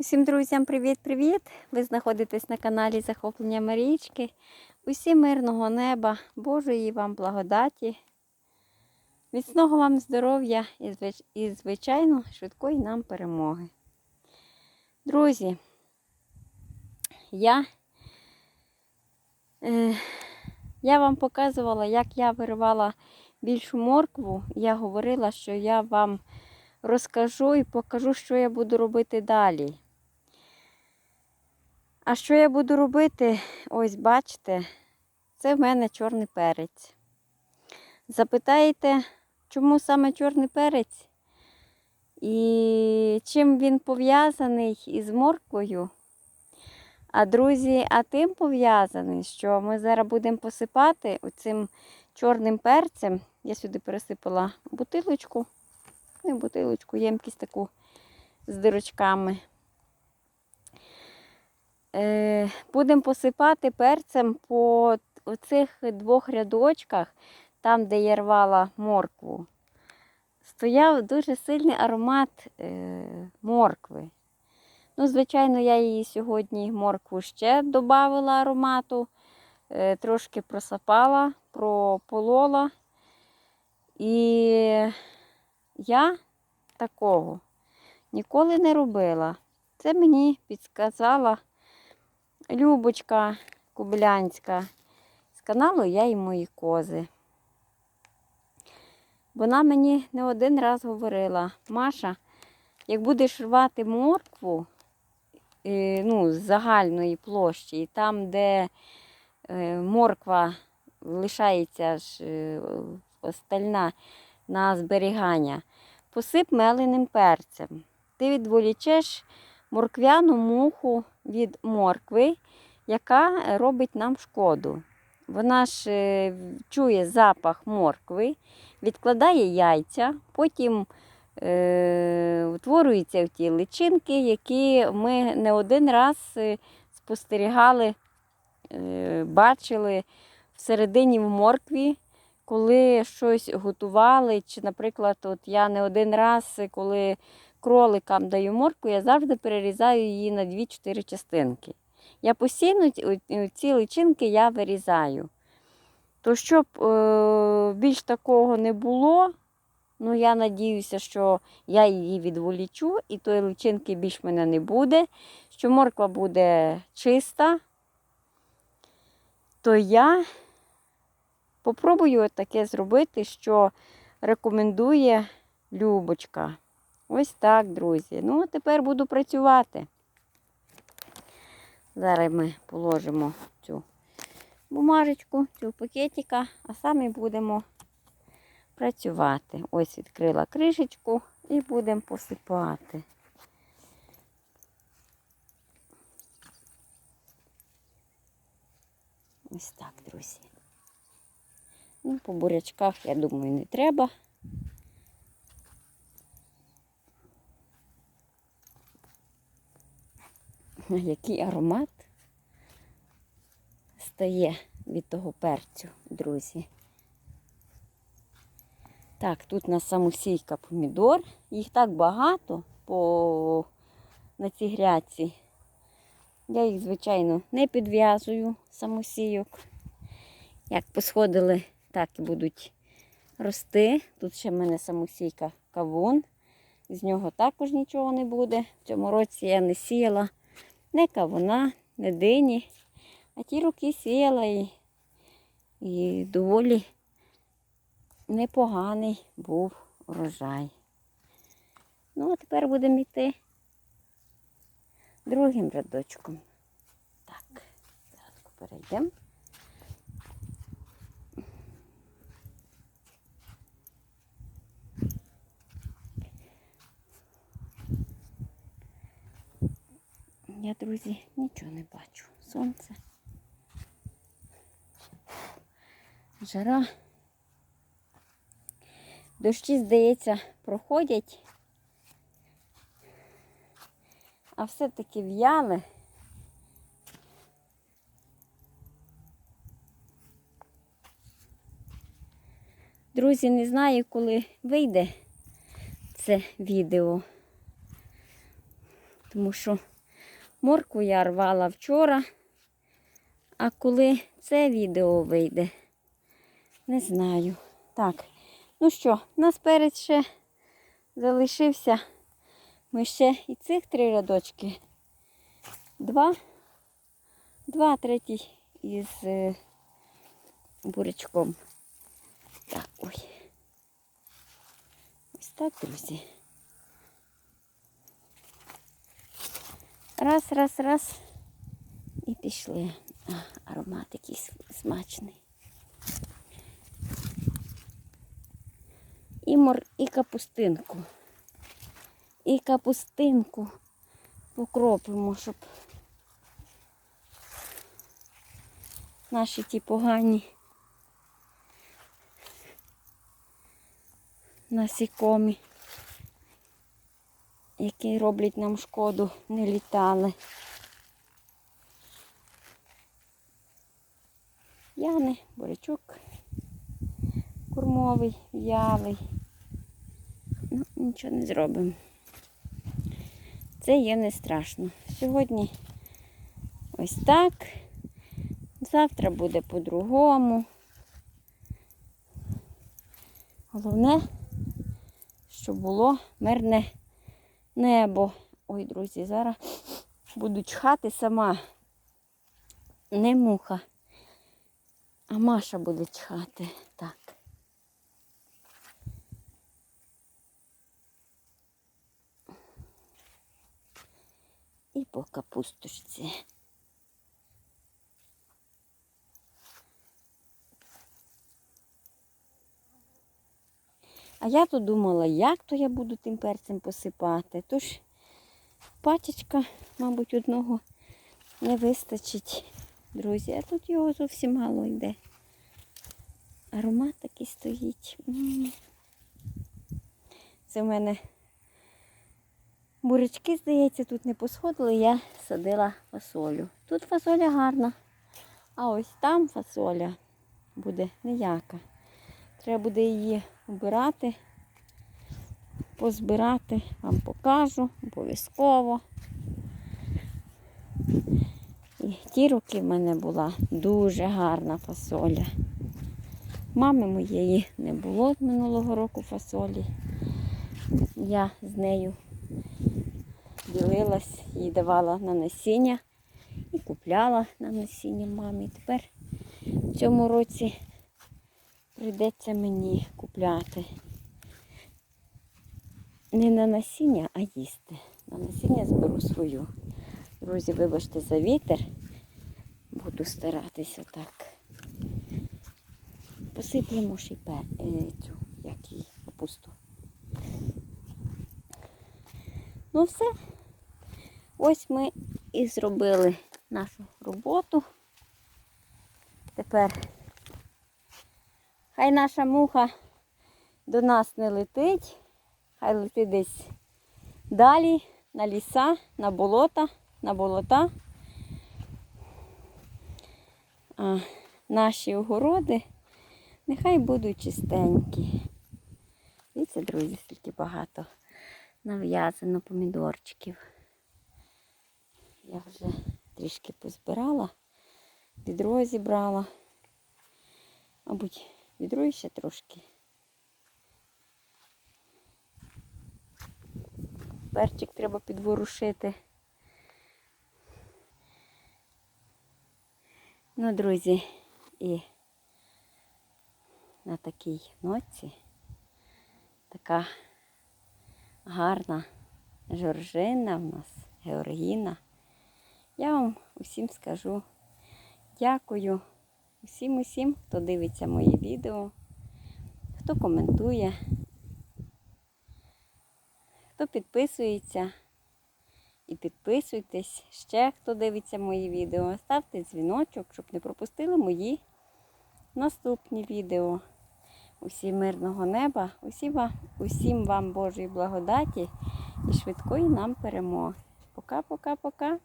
Усім друзям привіт-привіт! Ви знаходитесь на каналі Захоплення Марічки. Усім мирного неба, Божої вам благодаті, міцного вам здоров'я і, звичайно, швидкої нам перемоги. Друзі, я, е, я вам показувала, як я виривала більшу моркву. Я говорила, що я вам розкажу і покажу, що я буду робити далі. А що я буду робити? Ось бачите, це в мене чорний перець. Запитаєте, чому саме чорний перець? І чим він пов'язаний із морквою? А друзі, а тим пов'язаний, що ми зараз будемо посипати оцим чорним перцем. Я сюди пересипала бутилочку, не бутилочку, ємкість таку з дирочками. Е, Будемо посипати перцем по цих двох рядочках, там, де я рвала моркву. Стояв дуже сильний аромат е, моркви. Ну, звичайно, я її сьогодні моркву ще додавала аромату, е, трошки просапала, прополола. І я такого ніколи не робила. Це мені підсказала Любочка Кублянська з каналу Я і мої кози. Вона мені не один раз говорила, Маша, як будеш рвати моркву е, ну, з загальної площі, і там, де е, морква лишається ж е, остальна на зберігання, посип меленим перцем. Ти відволічеш морквяну муху від моркви, яка робить нам шкоду. Вона ж е, чує запах моркви, відкладає яйця, потім е, утворюються в ті личинки, які ми не один раз е, спостерігали, е, бачили всередині в моркві, коли щось готували. Чи, наприклад, от я не один раз, коли кроликам даю морку, я завжди перерізаю її на 2-4 частинки. Я постійно ці- ці личинки я вирізаю. То щоб е, більш такого не було, ну я надіюся, що я її відволічу, і тої личинки більш мене не буде, що морква буде чиста, то я попробую таке зробити, що рекомендує Любочка. Ось так, друзі. Ну, а тепер буду працювати. Зараз ми положимо цю бумажечку, цю пакетика, а самі будемо працювати. Ось відкрила кришечку і будемо посипати. Ось так, друзі. Ну, по бурячках, я думаю, не треба. Який аромат стає від того перцю, друзі. Так, тут у нас самосійка помідор. Їх так багато по... на цій грядці. Я їх, звичайно, не підв'язую самосійок. Як посходили, так і будуть рости. Тут ще в мене самосійка кавун. З нього також нічого не буде. В цьому році я не сіяла не кавуна, не дині. А ті роки сіяла і, і доволі непоганий був урожай. Ну, а тепер будемо йти другим рядочком. Так, зараз перейдемо. Я, друзі, нічого не бачу. Сонце. Жара. Дощі, здається, проходять, а все-таки в'яли. Друзі, не знаю, коли вийде це відео. Тому що моркву я рвала вчора. А коли це відео вийде, не знаю. Так, ну що, у нас перець ще залишився. Ми ще і цих три рядочки. Два. Два, третій із е, бурячком. Так, ой. Ось так, друзі. Раз, раз, раз. І пішли. А, аромат якийсь смачний. І мор, і капустинку. І капустинку покропимо, щоб наші ті погані насікомі, які роблять нам шкоду, не літали. Яни, бурячок кормовий, в'ялий. Ну, нічого не зробимо. Це є не страшно. Сьогодні ось так. Завтра буде по-другому. Головне, щоб було мирне небо. Ой, друзі, зараз буду чхати сама. Не муха. А Маша буде чхати. Так. І по капусточці. А я то думала, як то я буду тим перцем посипати. Тож пачечка, мабуть, одного не вистачить, друзі. А тут його зовсім мало йде. Аромат такий стоїть. Це в мене бурячки, здається, тут не посходили, я садила фасолю. Тут фасоля гарна, а ось там фасоля буде ніяка. Треба буде її обирати, позбирати, вам покажу обов'язково. І ті роки в мене була дуже гарна фасоля. Мами моєї не було минулого року фасолі. Я з нею ділилась, їй давала на насіння і купляла на насіння мамі. Тепер в цьому році прийдеться мені купляти. Не на насіння, а їсти. На насіння зберу свою. Друзі, вибачте за вітер. Буду старатися так. Посиплемо й е, цю, як її, капусту. Ну все. Ось ми і зробили нашу роботу. Тепер хай наша муха до нас не летить, хай летить десь далі, на ліса, на болота, на болота. А наші огороди нехай будуть чистенькі. Дивіться, друзі, скільки багато нав'язано помідорчиків. Я вже трішки позбирала, відро зібрала. Мабуть, відро ще трошки. Перчик треба підворушити. Ну, друзі, і на такій ноці така гарна жоржина в нас, Георгіна. Я вам усім скажу дякую усім усім, хто дивиться мої відео, хто коментує, хто підписується. І підписуйтесь ще, хто дивиться мої відео. Ставте дзвіночок, щоб не пропустили мої наступні відео. Усім мирного неба, усім вам, усім вам Божої благодаті і швидкої нам перемоги. Пока-пока-пока.